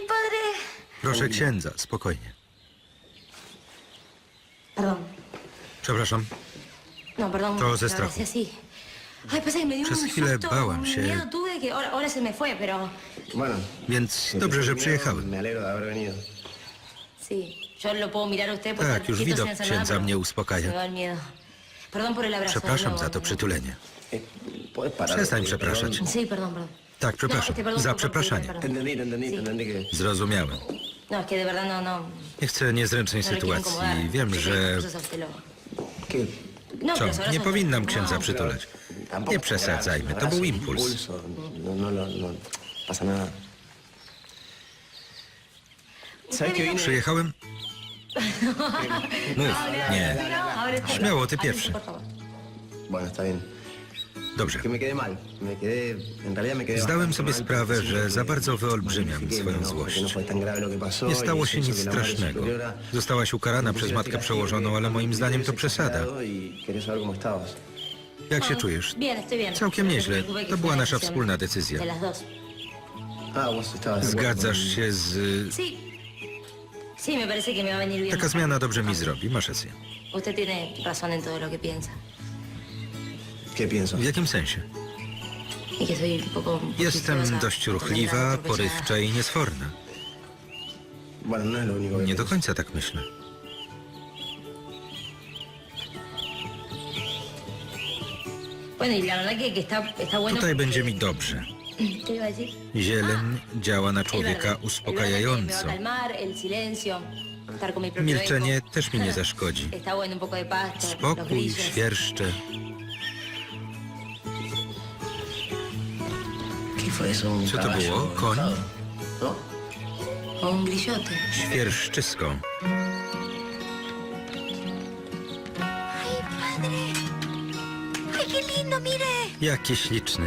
Padre. Proszę księdza, spokojnie. Perdón. Przepraszam, No, perdón. Todo se lo extrajo. abracé así. Ay, pasa que me dio Przez un chwilę susto, bałam un się. miedo tuve que ahora, ahora se me fue, pero Bueno, więc dobrze, że przyjechałem. me alegro de haber venido. sí, yo lo puedo mirar a usted porque Tak, już widok księdza mnie uspokaja. Se me va el miedo. Perdón por el abrazo. Przepraszam no, za to no. przytulenie. Eh, ¿Puedes parar? Przestań Eh, przepraszać. Sí, perdón, perdón. Tak, No, przepraszam. perdón Za przepraszanie. Zrozumiałem. No, no, no. Nie chcę niezręcznej no sytuacji. Wiem, że... No, Co, nie powinnam no. księdza przytulać. Nie przesadzajmy, to był impuls. No, no, no, no. Przyjechałem? Mów, nie. Śmiało, ty pierwszy. Dobrze. Zdałem sobie sprawę, że za bardzo wyolbrzymiam mi swoją złość. no que pasó Nie y stało się nic strasznego. Zostałaś ukarana przez matkę przełożoną, ale moim zdaniem to przesada. Y. Jak się czujesz? Całkiem No nieźle. To była nasza wspólna decyzja. Ah, Zgadzasz się z... Taka zmiana dobrze mi zrobi, masz rację. Usted tiene razón en todo lo que piensa. ¿Qué piensas? W jakim sensie? Jestem dość ruchliwa, porywcza i niesforna. Bueno, no es lo único que Nie do pienso. końca tak myślę. Tutaj porque- będzie mi dobrze. Zieleń działa na człowieka uspokajająco. Milczenie też mi nie zaszkodzi. Spokój, świerszcze. Co to było? Koń? ¿No? Świerszczysko. ¡Ay, qué lindo, mire! Jaki śliczny.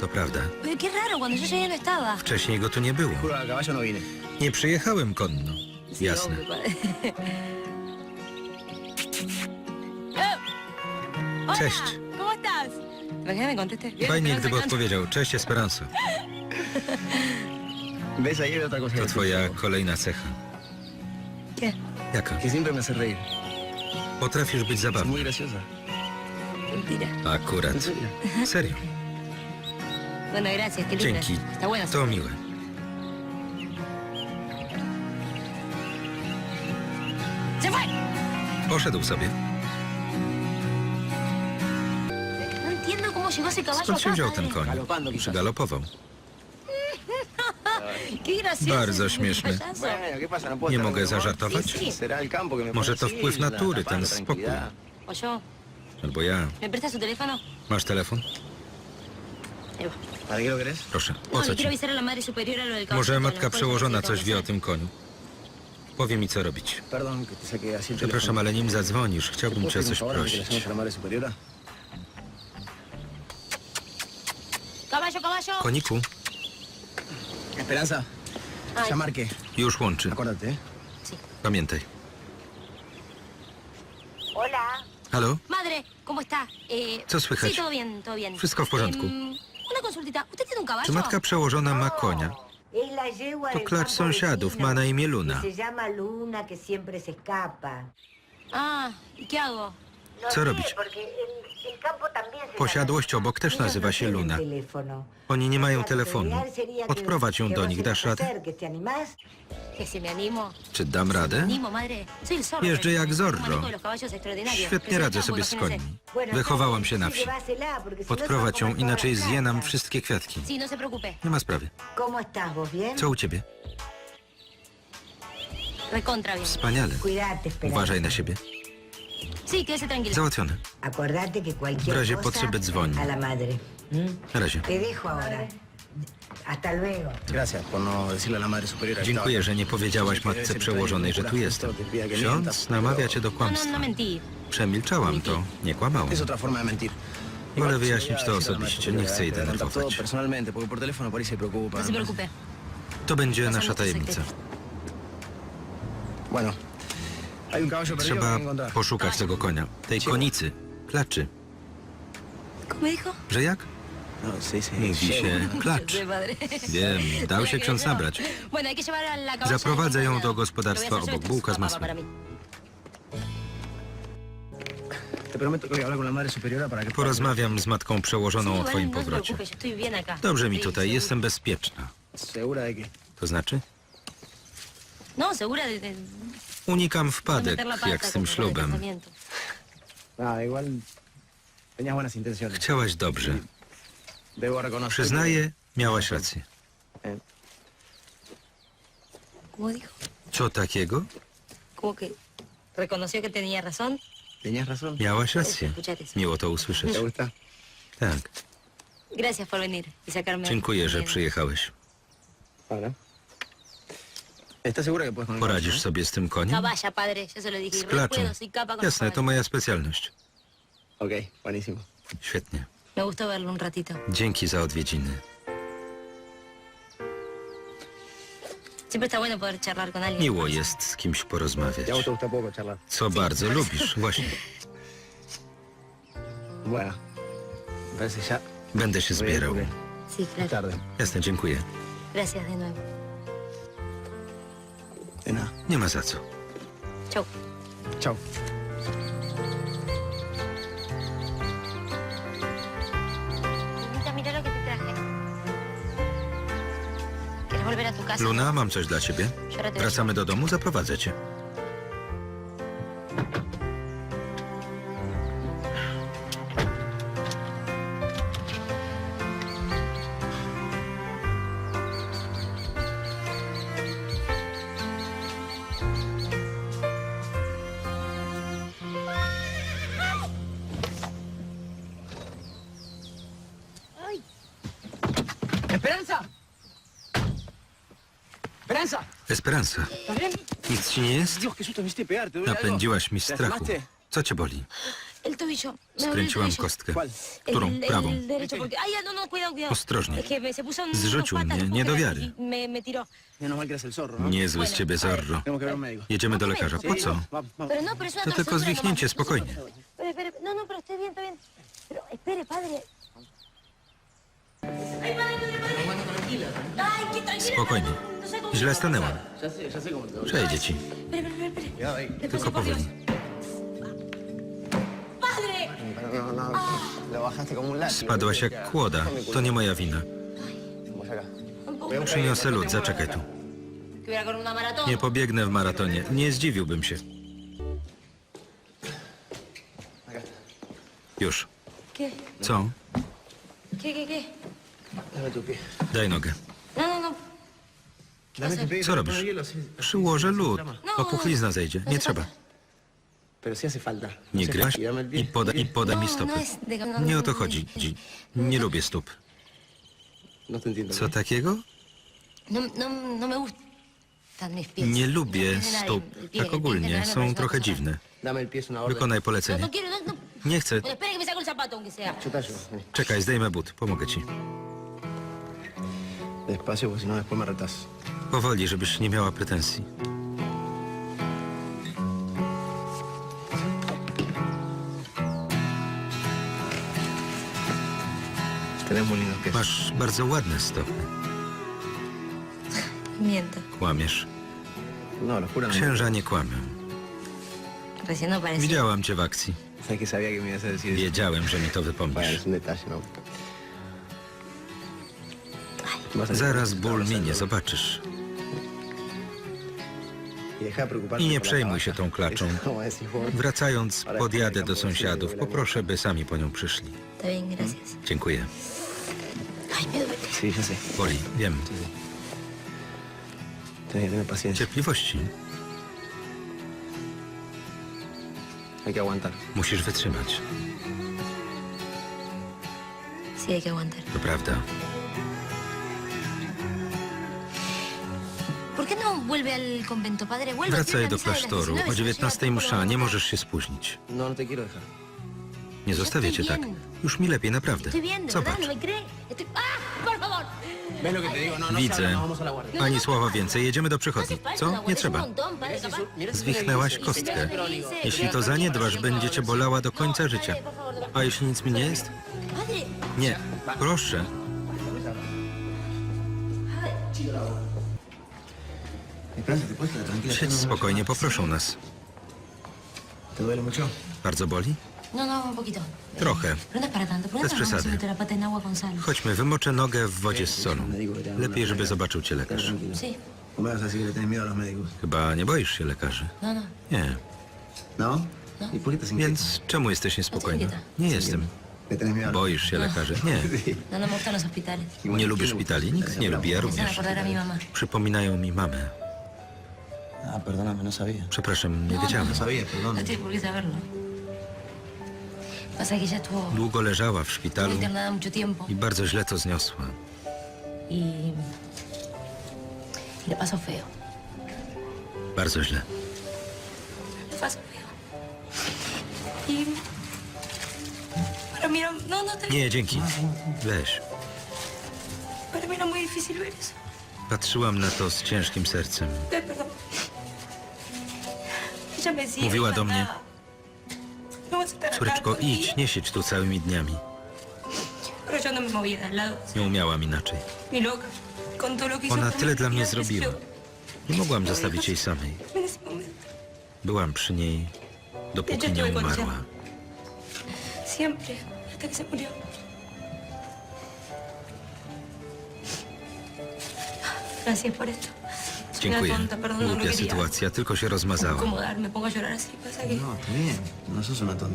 To prawda. Qué raro, cuando yo llegué no estaba. Wcześniej go tu nie było. Juro, a caballo no vine. Nie przyjechałem konno. Jasne. Cześć. Fajnie, gdyby odpowiedział. Cześć, cosa To twoja kolejna cecha. Jaka? Que siempre me hace reír. Potrafisz być Es zabawny. muy graciosa. Mentira. Akurat. ¿En serio? Serio. Dzięki. To miłe. Poszedł sobie. Skąd się wziął ten koń? Przygalopował. Bardzo śmieszny. ¿No Nie mogę zażartować? Może to wpływ natury, ten spokój. Albo ja. Masz telefon? Proszę. No, O le co ci? Może matka mejor przełożona coś wie o tym koniu. Powie mi, co robić. Przepraszam, ale nim zadzwonisz, ¿Te chciałbym cię o coś le prosić. Caballo, caballo. Koniku, Esperanza. Ay. Ya marqué. już łączy. Acuérdate, ¿eh? Sí. Pamiętaj. Hola, Halo? Madre, ¿cómo está? Eh, Co słychać? Sí, todo bien, todo bien. Wszystko w porządku. Em, una consultita. ¿Usted tiene un caballo? Czy matka przełożona ma konia? la yegua To klacz sąsiadów, ma na imię Luna. Ah, ¿y qué hago? No Co robić? Posiadłość obok też nazywa się Luna. Oni nie mają telefonu. Odprowadź ją do nich, dasz radę? Czy dam radę? Jeżdżę jak Zorro. Świetnie radzę sobie z końmi. Wychowałam się na wsi. Podprowadź ją, inaczej zje nam wszystkie kwiatki. Nie ma sprawy. Co u ciebie? Wspaniale. Uważaj na siebie. Załatwione. W razie potrzeby dzwoni. a la madre. ¿m? Na razie. Te dejo ahora. Hasta luego. Gracias por no Dziękuję, że nie powiedziałaś matce przełożonej, że tu jestem. Ksiądz namawia cię do No, no, kłamstwa. Przemilczałam to, nie kłamałam. Wolę wyjaśnić to osobiście, nie chcę jej denerwować. To będzie nasza tajemnica. Bueno, hay un caballo perdido que Trzeba poszukać tego konia. Tej konicy. Klaczy. Że jak? No. Mówi się klacz. Wiem, dał się ksiądz nabrać. Cabaña Zaprowadzę ją do gospodarstwa obok, bułka z masłem. Porozmawiam z matką przełożoną o twoim no powrocie. Dobrze mi tutaj, jestem bezpieczna. To znaczy? Unikam wpadek, jak z tym ślubem. Chciałaś dobrze. Przyznaję, miałaś rację. Eh. Co takiego? Miałaś rację. Miło to usłyszeć. Tak. Y. Dziękuję, że przyjechałeś. ¿Estás segura que puedes con el Poradzisz caballo, sobie z tym koniem? Caballa, padre, yo se lo dije. Z Re klaczą. puedo, soy capa con Jasne, to caballos. moja specjalność. no? Ok, buenísimo. Świetnie. Me gustó verlo un ratito. Dzięki za odwiedziny. Siempre está bueno poder charlar con alguien. Miło jest z kimś porozmawiać. ¿Y a vos te gusta poco charlar? Co bardzo lubisz, właśnie. Bueno, me parece ya... Będę się zbierał. porque Sí, es claro. tarde. Jasne, dziękuję. Gracias de nuevo. Nie ma za co. Chau. Chao. Lunita, mira lo que te traje. ¿Quieres volver a tu casa? Luna, mam coś dla ciebie. Yo ahora te Wracamy do domu, zaprowadzę cię. ¡Esperanza! Nic ci nie jest? Napędziłaś mi ¿Te strachu. Co cię boli? Skręciłam kostkę. Którą? Prawą. Ostrożnie. Zrzucił mnie, nie do wiary. Niezły z ciebie Zorro. Jedziemy do lekarza. Po co? To tylko zwichnięcie, spokojnie. Spokojnie. Źle stanęłam. Przejdzie ci. Tylko powoli. Spadłaś jak kłoda. To nie moja wina. Przyniosę lód, zaczekaj tu. Nie pobiegnę w maratonie. Nie zdziwiłbym się. Już. Co? Daj nogę. No, no, no. Dame tu pie. Co robisz? Przyłożę lód. Opuchlizna zejdzie. Nie trzeba. Nie Hace grasz i podaj, i podaj mi No, stopy. no no, no, Nie o to no, chodzi. no. Dzi- Nie lubię stóp. No. Co takiego? No, no, no. Nie No lubię stóp. Tak ogólnie. Są trochę dziwne. Wykonaj. No, polecenie. no no, no. Nie chcę. Vení. Czekaj, zdejmę but. Pomogę ci. Despacio, porque si no después me retas. Powoli, żebyś nie miała pretensji. Pies. Masz bardzo ładne stopy. Kłamiesz. No. Księża nie kłamią. Recién no. Widziałam cię w akcji. Sabes que sabía que me ibas a decir eso. Wiedziałem, że mi to Bueno, wypomnisz. es un detalle, ¿no? Vas a- Zaraz ból minie, zobaczysz. I nie przejmuj się tą klaczą. Wracając, podjadę do sąsiadów. Poproszę, by sami po nią przyszli. Gracias. Dziękuję. Boli, wiem. Tener paciencia. Cierpliwości. Musisz wytrzymać. To prawda. Wracaj do klasztoru. 19, O 19 llega msza. todo Nie możesz się spóźnić. No, no. Nie zostawię cię tak. Już mi lepiej, naprawdę. Zobacz. no. ¡Ah! Widzę. Ani słowa więcej. Jedziemy do przychodni. Co? Nie trzeba. Zwichnęłaś kostkę. Jeśli to zaniedbasz, będzie cię bolała do końca życia. A jeśli nic mi nie jest? Nie, proszę. Siedź spokojnie, poproszą nas. Bardzo boli? No, no, un poquito. Trochę. No es para tanto. ¿Por qué Bez przesady. Chodźmy, wymoczę nogę w wodzie z solą. Lepiej, żeby zobaczył cię lekarz. Chyba nie boisz się lekarzy. No, no. Nie. ¿No? Więc czemu jesteś niespokojna? Nie jestem. ¿Le tenés miedo a los Boisz się lekarzy? Nie. No, no me gustan los hospitales. Nie lubię szpitali? Nikt nie lubi, ja również. Przypominają mi mamę. Ah, perdóname, no sabía. Przepraszam, nie wiedziałem. No sabía, perdón. No tienes por qué saberlo. Pasa que ella estuvo Długo leżała w szpitalu internada mucho tiempo i bardzo źle to zniosła. y, y le pasó feo. Bardzo źle. Le pasó feo. Y para mí era, no, no te Nie, dzięki. Weź. para mí era muy difícil ver eso. Patrzyłam na to z ciężkim sercem. Ay, perdón. Mówiła "Hija, do mnie, Córeczko, conmigo". idź, nie siedź tu całymi dniami. Nie umiałam inaczej. Ona tyle dla mnie zrobiła. Nie mogłam zostawić jej samej. Byłam przy niej, dopóki nie umarła. siempre, hasta que se murió. Gracias por esto. Dziękuję. no Głupia quería. sytuacja, tylko się rozmazała. No.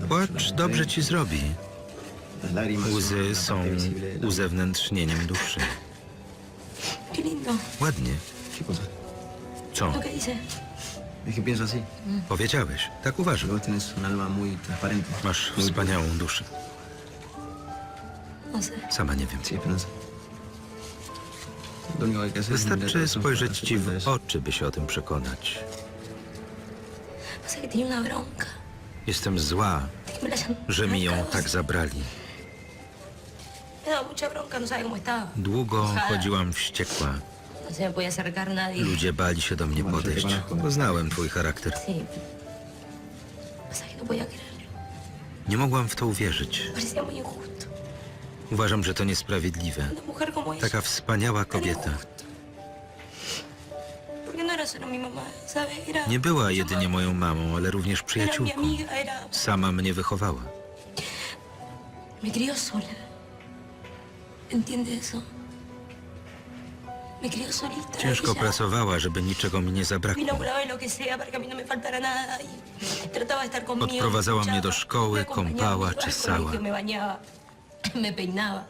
No. Płacz dobrze ci zrobi. Łzy są uzewnętrznieniem duszy. Ładnie. Co? Powiedziałeś. Tak uważam. Masz wspaniałą duszę. No. Sama nie wiem. Wystarczy spojrzeć ci w oczy, by się o tym przekonać. Jestem zła, że mi ją tak zabrali. No estaba. Długo chodziłam wściekła. Ludzie bali się do mnie podejść. Poznałem twój charakter. Nie mogłam w to uwierzyć. Uważam, że to niesprawiedliwe. Taka wspaniała kobieta. no. Nie była jedynie moją mamą, ale również przyjaciółką. Sama mnie wychowała. Me crió sola. ¿Entiendes eso? Me crió solita. Ciężko pracowała, żeby niczego mi nie zabrakło. no y Odprowadzała mnie do szkoły, kąpała, czesała. Me peinaba,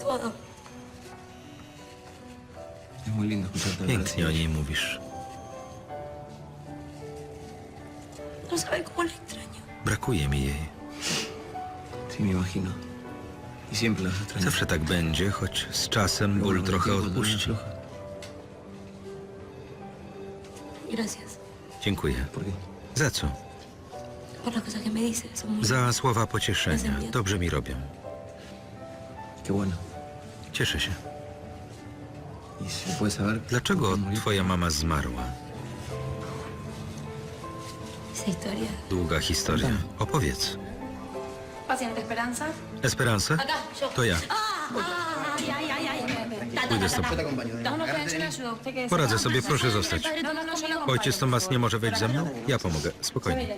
todo. Es muy lindo escucharte hablar Pięknie o niej mówisz. No sabe cómo la extraño. Brakuje mi jej. Sí, me imagino. Y siempre extraño. Zawsze tak będzie, choć z czasem Pero ból trochę con el tiempo también odpuści. afloja. Gracias Dziękuję. ¿Por qué? Za co? por las cosas que me dices. Son muy Za słowa pocieszenia. Dobrze mi robią. Qué bueno. Cieszę się. ¿Y se puede saber Dlaczego twoja mama zmarła? Esa historia. Długa historia. Opowiedz. Paciente Esperanza. Esperanza? Acá, yo. To ja. Ay, ay, ay, ay. Ta, ta, Pójdę z ta, tobą. ta. No, no, que le ayudo. Usted que Poradzę sobie, proszę zostać. No, no, no, yo no Ojciec Tomas nie może wejść ze mną? Ja pomogę. Spokojnie.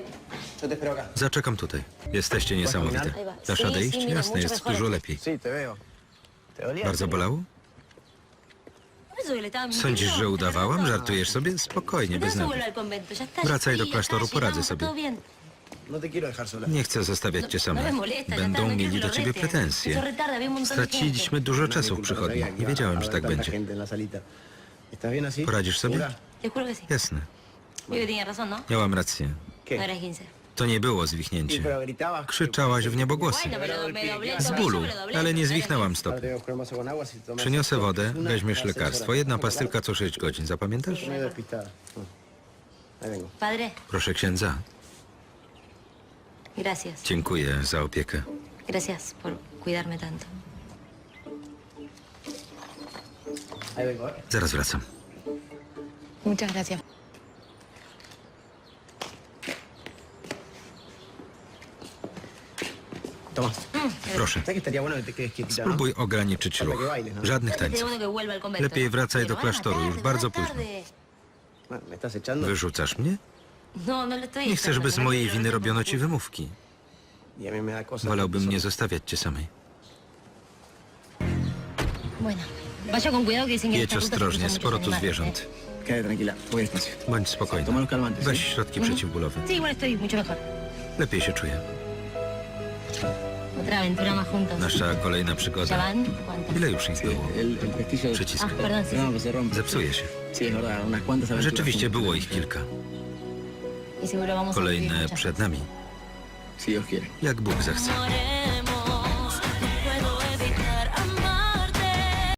Zaczekam tutaj. Jesteście niesamowite. Dasz radę iść? Jasne, jest dużo lepiej. Bardzo bolało? Sądzisz, że udawałam? no. Żartujesz sobie? Spokojnie, bez nerwów. Wracaj do klasztoru, poradzę sobie. No. Nie chcę zostawiać cię No sama. Będą no quiero mieli do ciebie reten. pretensje. Straciliśmy dużo czasu w przychodni. Nie wiedziałem, że tak będzie. Poradzisz sobie? Jasne. ¿no? Miałam rację. ¿Qué? eras 15. To nie było zwichnięcie. Krzyczałaś w niebogłosy. Z bólu, ale nie zwichnęłam 15. stopy. Przyniosę wodę, weźmiesz lekarstwo. Jedna pastylka co 6 godzin. Zapamiętasz? Padre, Proszę księdza. gracias. Dziękuję za opiekę. Gracias por cuidarme tanto. Ahí vengo. Zaraz wracam. Muchas gracias. Toma. Proszę, ¿Sabes que estaría bueno que te quedes quietita, no? spróbuj ograniczyć ruch. Żadnych Sería tańców. Lepiej wracaj do klasztoru, już bardzo późno. Wyrzucasz mnie? No, no Nie chcę, żeby z mojej winy no robiono ci wymówki. Y. Wolałbym nie zostawiać cię samej. Jedź ostrożnie, sporo tu zwierząt. Despacio. Bądź spokojna. Calmantes, Weź środki przeciwbólowe. ¿eh? Lepiej się czuję. Nasza kolejna ¿Ya przygoda. Ile już ich było? Przycisk. Ah. Zepsuje się. Rzeczywiście było ich kilka. Y Kolejne przed nami. Jak Bóg zechce.